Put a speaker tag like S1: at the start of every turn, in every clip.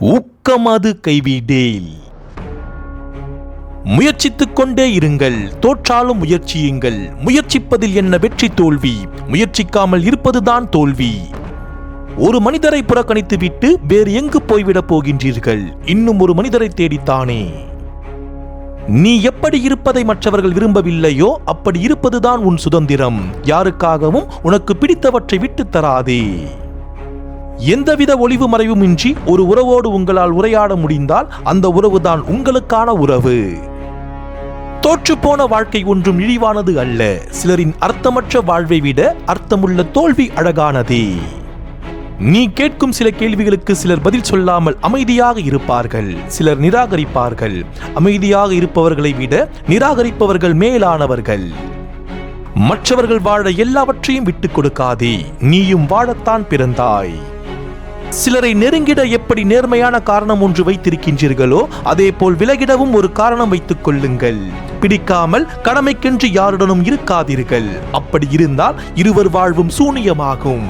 S1: ஊக்கமது கைவிடேல். முயற்சித்துக் கொண்டே இருங்கள் தோற்றாலும் முயற்சியுங்கள். முயற்சிப்பதில் என்ன வெற்றி தோல்வி? முயற்சிக்காமல் இருப்பதுதான் தோல்வி. ஒரு மனிதரை புறக்கணித்துவிட்டு வேறு எங்கு போய்விடப் போகின்றீர்கள்? இன்னும் ஒரு மனிதரை தேடித்தானே. நீ எப்படி இருப்பதை மற்றவர்கள் விரும்பவில்லையோ அப்படி இருப்பதுதான் உன் சுதந்திரம். யாருக்காகவும் உனக்கு பிடித்தவற்றை விட்டுத் தராதே. எந்தவித ஒளிவு மறைவுமின்றி ஒரு உறவோடு உங்களால் உரையாட முடிந்தால் அந்த உறவுதான் உங்களுக்கான உறவு. தோற்றுப்போன வாழ்க்கை ஒன்றும் இழிவானது அல்ல. சிலரின் அர்த்தமற்ற வாழ்வை விட அர்த்தமுள்ள தோல்வி அழகானதே. நீ கேட்கும் சில கேள்விகளுக்கு சிலர் பதில் சொல்லாமல் அமைதியாக இருப்பார்கள். சிலர் நிராகரிப்பார்கள். அமைதியாக இருப்பவர்களை விட நிராகரிப்பவர்கள் மேலானவர்கள். மற்றவர்கள் வாழ எல்லாவற்றையும் விட்டுக் கொடுக்காதே. நீயும் வாழத்தான் பிறந்தாய். சிலரை நெருங்கிட எப்படி நேர்மையான காரணம் ஒன்று வைத்திருக்கின்றீர்களோ அதே போல் விலகிடவும் ஒரு காரணம் வைத்துக் கொள்ளுங்கள். பிடிக்காமல் கடமைக்கென்று யாருடனும் இருக்காதீர்கள். அப்படி இருந்தால் இருவர் வாழ்வும் சூனியமாகும்.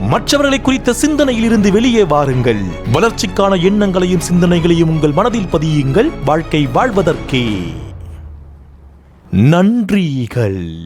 S1: மற்றவர்களை குறித்த சிந்தனையில் இருந்து வெளியே வாருங்கள். வளர்ச்சிக்கான எண்ணங்களையும் சிந்தனைகளையும் உங்கள் மனதில் பதியுங்கள். வாழ்க்கை வாழ்வதற்கே. நன்றிகள்.